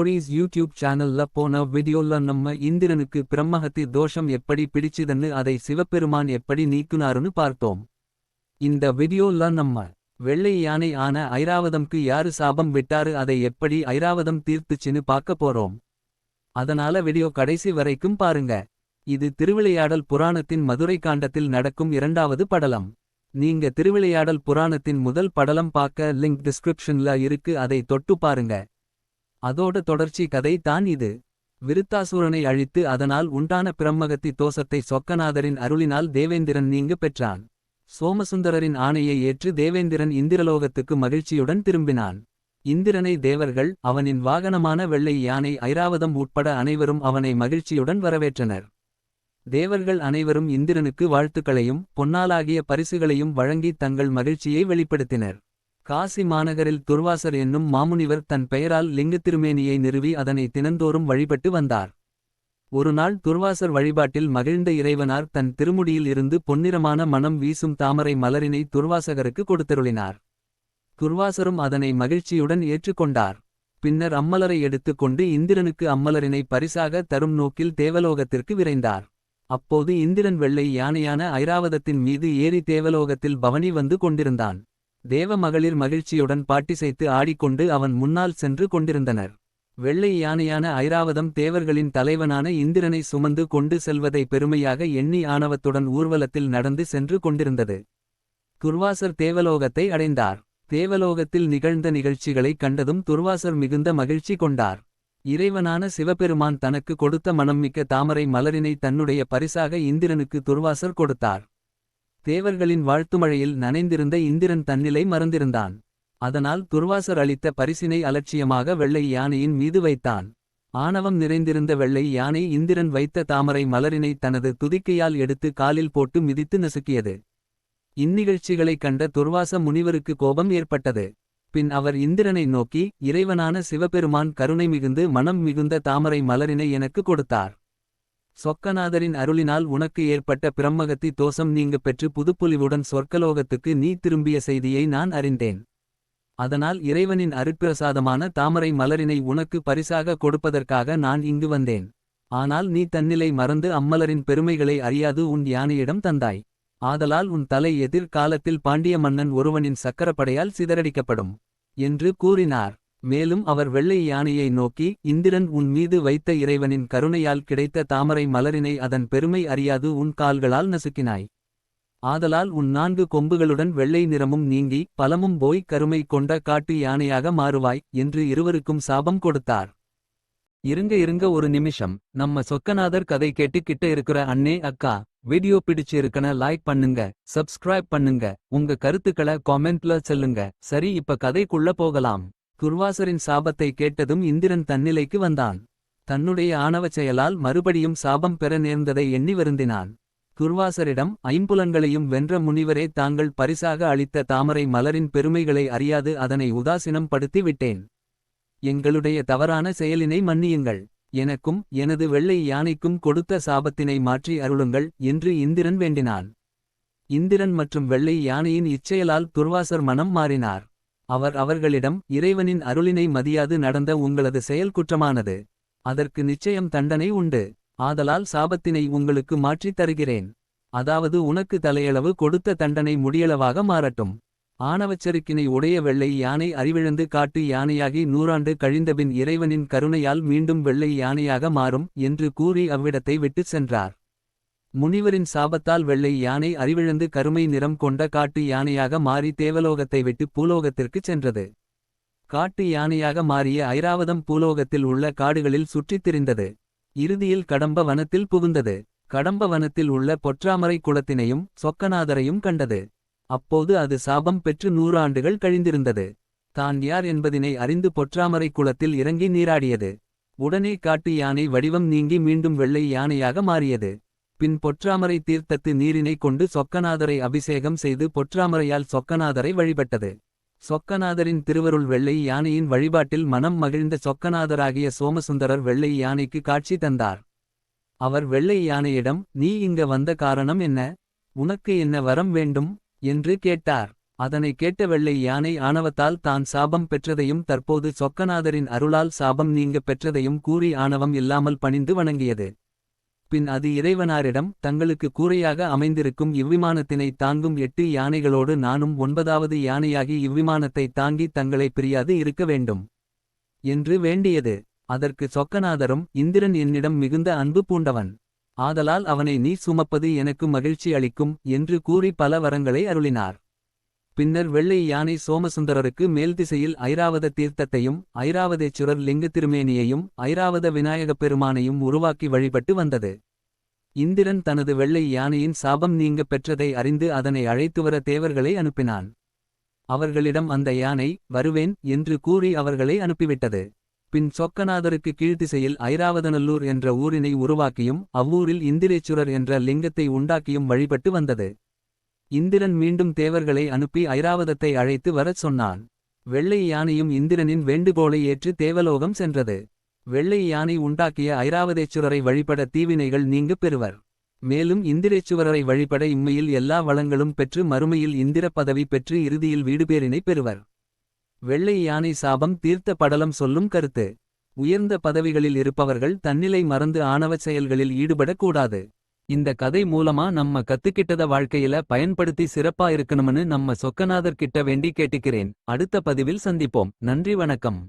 Stories YouTube சேனல்ல போன வீடியோல நம்ம இந்திரனுக்கு பிரம்மஹத்தி தோஷம் எப்படி பிடிச்சுதுன்னு அதை சிவபெருமான் எப்படி நீக்குனாருன்னு பார்த்தோம். இந்த வீடியோல நம்ம வெள்ளை யானை ஆன ஐராவதம்க்கு யாரு சாபம் விட்டாரு அதை எப்படி ஐராவதம் தீர்த்துச்சுன்னு பார்க்க போறோம். அதனால வீடியோ கடைசி வரைக்கும் பாருங்க. இது திருவிளையாடல் புராணத்தின் மதுரை காண்டத்தில் நடக்கும் இரண்டாவது படலம். நீங்க திருவிளையாடல் புராணத்தின் முதல் படலம் பார்க்க லிங்க் டிஸ்கிரிப்ஷன்ல இருக்கு அதை தொட்டு பாருங்க. அதோட தொடர்ச்சி கதை தான் இது. விருத்தாசூரனை அழித்து அதனால் உண்டான பிரம்மகத்தி தோசத்தை சொக்கநாதரின் அருளினால் தேவேந்திரன் நீங்கு பெற்றான். சோமசுந்தரரின் ஆணையை ஏற்று தேவேந்திரன் இந்திரலோகத்துக்கு மகிழ்ச்சியுடன் திரும்பினான். இந்திரனை தேவர்கள் அவனின் வாகனமான வெள்ளை யானை ஐராவதம் உட்பட அனைவரும் அவனை மகிழ்ச்சியுடன் வரவேற்றனர். தேவர்கள் அனைவரும் இந்திரனுக்கு வாழ்த்துக்களையும் பொன்னாலாகிய பரிசுகளையும் வழங்கி தங்கள் மகிழ்ச்சியை வெளிப்படுத்தினர். காசி மாநகரில் துர்வாசர் என்னும் மாமுனிவர் தன் பெயரால் லிங்கத்திருமேனியை நிறுவி அதனை தினந்தோறும் வழிபட்டு வந்தார். ஒருநாள் துர்வாசர் வழிபாட்டில் மகிழ்ந்த இறைவனார் தன் திருமுடியில் இருந்து பொன்னிறமான மனம் வீசும் தாமரை மலரினை துர்வாசகருக்கு கொடுத்தருளினார். துர்வாசரும் அதனை மகிழ்ச்சியுடன் ஏற்றுக்கொண்டார். பின்னர் அம்மலரை எடுத்துக் கொண்டு இந்திரனுக்கு அம்மலரினை பரிசாக தரும் நோக்கில் தேவலோகத்திற்கு விரைந்தார். அப்போது இந்திரன் வெள்ளை யானையான ஐராவதத்தின் மீது ஏறி தேவலோகத்தில் பவனி வந்து கொண்டிருந்தான். தேவ மகளிர் மகிழ்ச்சியுடன் பாட்டிசைத்து ஆடிக்கொண்டு அவன் முன்னால் சென்று கொண்டிருந்தனர். வெள்ளை யானையான ஐராவதம் தேவர்களின் தலைவனான இந்திரனை சுமந்து கொண்டு செல்வதை பெருமையாக எண்ணி ஆணவத்துடன் ஊர்வலத்தில் நடந்து சென்று கொண்டிருந்தது. துர்வாசர் தேவலோகத்தை அடைந்தார். தேவலோகத்தில் நிகழ்ந்த நிகழ்ச்சிகளைக் கண்டதும் துர்வாசர் மிகுந்த மகிழ்ச்சி கொண்டார். இறைவனான சிவபெருமான் தனக்கு கொடுத்த மனம்மிக்க தாமரை மலரினை தன்னுடைய பரிசாக இந்திரனுக்கு துர்வாசர் கொடுத்தார். தேவர்களின் வாழ்த்துமழையில் நனைந்திருந்த இந்திரன் தன்னிலை மறந்திருந்தான். அதனால் துர்வாசர் அளித்த பரிசினை அலட்சியமாக வெள்ளை யானையின் மீது வைத்தான். ஆணவம் நிறைந்திருந்த வெள்ளை யானை இந்திரன் வைத்த தாமரை மலரினை தனது துதிக்கையால் எடுத்து காலில் போட்டு மிதித்து நசுக்கியது. இந்நிகழ்ச்சிகளைக் கண்ட துர்வாச முனிவருக்கு கோபம் ஏற்பட்டது. பின் அவர் இந்திரனை நோக்கி இறைவனான சிவபெருமான் கருணை மிகுந்து மனம் மிகுந்த தாமரை மலரினை எனக்கு கொடுத்தார். சொக்கநாதரின் அருளினால் உனக்கு ஏற்பட்ட பிரம்மகத்தி தோசம் நீங்க பெற்று புதுப்புலிவுடன் சொர்க்கலோகத்துக்கு நீ திரும்பிய செய்தியை நான் அறிந்தேன். அதனால் இறைவனின் அருட்பிரசாதமான தாமரை மலரினை உனக்கு பரிசாக கொடுப்பதற்காக நான் இங்கு வந்தேன். ஆனால் நீ தன்னிலை மறந்து அம்மலரின் பெருமைகளை அறியாது உன் யானையிடம் தந்தாய். ஆதலால் உன் தலை எதிர்காலத்தில் பாண்டிய மன்னன் ஒருவனின் சக்கரப்படையால் சிதறடிக்கப்படும் என்று கூறினார். மேலும் அவர் வெள்ளை யானையை நோக்கி இந்திரன் உன் மீது வைத்த இறைவனின் கருணையால் கிடைத்த தாமரை மலரினை அதன் பெருமை அறியாது உன் கால்களால் நசுக்கினாய். ஆதலால் உன் நான்கு கொம்புகளுடன் வெள்ளை நிறமும் நீங்கி பலமும் போய் கருமை கொண்ட காட்டு யானையாக மாறுவாய் என்று இருவருக்கும் சாபம் கொடுத்தார். இருங்க இருங்க ஒரு நிமிஷம். நம்ம சொக்கநாதர் கதை கேட்டு கிட்ட இருக்கிற அண்ணே அக்கா வீடியோ பிடிச்சு இருக்கன லைக் பண்ணுங்க சப்ஸ்கிரைப் பண்ணுங்க. உங்க கருத்துக்களை காமெண்ட்ல சொல்லுங்க. சரி இப்ப கதைக்குள்ள போகலாம். துர்வாசரின் சாபத்தை கேட்டதும் இந்திரன் தன்னிலைக்கு வந்தான். தன்னுடைய ஆணவச் செயலால் மறுபடியும் சாபம் பெற நேர்ந்ததை எண்ணி வருந்தினான். துர்வாசரிடம் ஐம்புலன்களையும் வென்ற முனிவரே தாங்கள் பரிசாக அளித்த தாமரை மலரின் பெருமைகளை அறியாது அதனை உதாசீனம் படுத்தி விட்டேன். எங்களுடைய தவறான செயலினை மன்னியுங்கள். எனக்கும் எனது வெள்ளை யானைக்கும் கொடுத்த சாபத்தினை மாற்றி அருளுங்கள் என்று இந்திரன் வேண்டினான். இந்திரன் மற்றும் வெள்ளை யானையின் இச்செயலால் துர்வாசர் மனம் மாறினார். அவர் அவர்களிடம் இறைவனின் அருளினை மதியாது நடந்த உங்களது செயல் குற்றமானது. அதற்கு நிச்சயம் தண்டனை உண்டு. ஆதலால் சாபத்தினை உங்களுக்கு மாற்றித் தருகிறேன். அதாவது உனக்கு தலையளவு கொடுத்த தண்டனை முடியளவாக மாறட்டும். ஆணவச்சருக்கினை உடைய வெள்ளை யானை அறிவிழந்து காட்டு யானையாகி நூறாண்டு கழிந்தபின் இறைவனின் கருணையால் மீண்டும் வெள்ளை யானையாக மாறும் என்று கூறி அவ்விடத்தை விட்டுச் சென்றார். முனிவரின் சாபத்தால் வெள்ளை யானை அறிவிழந்து கருமை நிறம் கொண்ட காட்டு யானையாக மாறி தேவலோகத்தை விட்டு பூலோகத்திற்குச் சென்றது. காட்டு யானையாக மாறிய ஐராவதம் பூலோகத்தில் உள்ள காடுகளில் சுற்றித் திரிந்தது. இறுதியில் கடம்ப வனத்தில் புகுந்தது. கடம்ப வனத்தில் உள்ள பொற்றாமரை குளத்தினையும் சொக்கநாதரையும் கண்டது. அப்போது அது சாபம் பெற்று நூறாண்டுகள் கழிந்திருந்தது. தான் யார் என்பதினை அறிந்து பொற்றாமரை குளத்தில் இறங்கி நீராடியது. உடனே காட்டு யானை வடிவம் நீங்கி மீண்டும் வெள்ளை யானையாக மாறியது. பின் பொற்றாமரை தீர்த்தத்து நீரினை கொண்டு சொக்கநாதரை அபிஷேகம் செய்து பொற்றாமரையால் சொக்கநாதரை வழிபட்டது. சொக்கநாதரின் திருவருள் வெள்ளை யானையின் வழிபாட்டில் மனம் மகிழ்ந்த சொக்கநாதராகிய சோமசுந்தரர் வெள்ளை யானைக்கு காட்சி தந்தார். அவர் வெள்ளை யானையிடம் நீ இங்க வந்த காரணம் என்ன? உனக்கு என்ன வரம் வேண்டும் என்று கேட்டார். அதனை கேட்ட வெள்ளை யானை ஆணவத்தால் தான் சாபம் பெற்றதையும் தற்போது சொக்கநாதரின் அருளால் சாபம் நீங்க பெற்றதையும் கூறி ஆணவம் இல்லாமல் பணிந்து வணங்கியது. பின் அது இறைவனாரிடம் தங்களுக்கு கூரையாக அமைந்திருக்கும் இவ்விமானத்தினை தாங்கும் எட்டு யானைகளோடு நானும் ஒன்பதாவது யானையாகி இவ்விமானத்தை தாங்கி தங்களை பிரியாது இருக்க வேண்டும் என்று வேண்டியது. அதற்கு சொக்கநாதரும் இந்திரன் என்னிடம் மிகுந்த அன்பு பூண்டவன். ஆதலால் அவனை நீ சுமப்பது எனக்கு மகிழ்ச்சி அளிக்கும் என்று கூறி பல வரங்களை அருளினார். பின்னர் வெள்ளை யானை சோமசுந்தரருக்கு மேல் திசையில் ஐராவத தீர்த்தத்தையும் ஐராவதேச்சுரர் லிங்க திருமேனியையும் ஐராவத விநாயகப் பெருமானையும் உருவாக்கி வழிபட்டு வந்தது. இந்திரன் தனது வெள்ளை யானையின் சாபம் நீங்க பெற்றதை அறிந்து அதனை அழைத்துவர தேவர்களை அனுப்பினான். அவர்களிடம் அந்த யானை வருவேன் என்று கூறி அவர்களை அனுப்பிவிட்டது. பின் சொக்கநாதருக்கு கீழ்த்திசையில் ஐராவதநல்லூர் என்ற ஊரினை உருவாக்கியும் அவ்வூரில் இந்திரேச்சுரர் என்ற லிங்கத்தை உண்டாக்கியும் வழிபட்டு வந்தது. இந்திரன் மீண்டும் தேவர்களை அனுப்பி ஐராவதத்தை அழைத்து வரச் சொன்னான். வெள்ளை யானையும் இந்திரனின் வேண்டுகோளை ஏற்று தேவலோகம் சென்றது. வெள்ளை யானை உண்டாக்கிய ஐராவதேச்சுரரை வழிபட தீவினைகள் நீங்கு பெறுவர். மேலும் இந்திரேச்சுவரரை வழிபட இம்மையில் எல்லா வளங்களும் பெற்று மறுமையில் இந்திர பதவி பெற்று இறுதியில் வீடுபேரினை பெறுவர். வெள்ளை யானை சாபம் தீர்த்த படலம் சொல்லும் கருத்து. உயர்ந்த பதவிகளில் இருப்பவர்கள் தன்னிலை மறந்து ஆணவச் செயல்களில் ஈடுபடக்கூடாது. இந்த கதை மூலமா நம்ம கத்துக்கிட்டத வாழ்க்கையில பயன்படுத்தி சிறப்பா இருக்கணும்னு நம்ம சொக்கநாதர் கிட்ட வேண்டி கேட்டுக்கிறேன். அடுத்த பதிவில் சந்திப்போம். நன்றி வணக்கம்.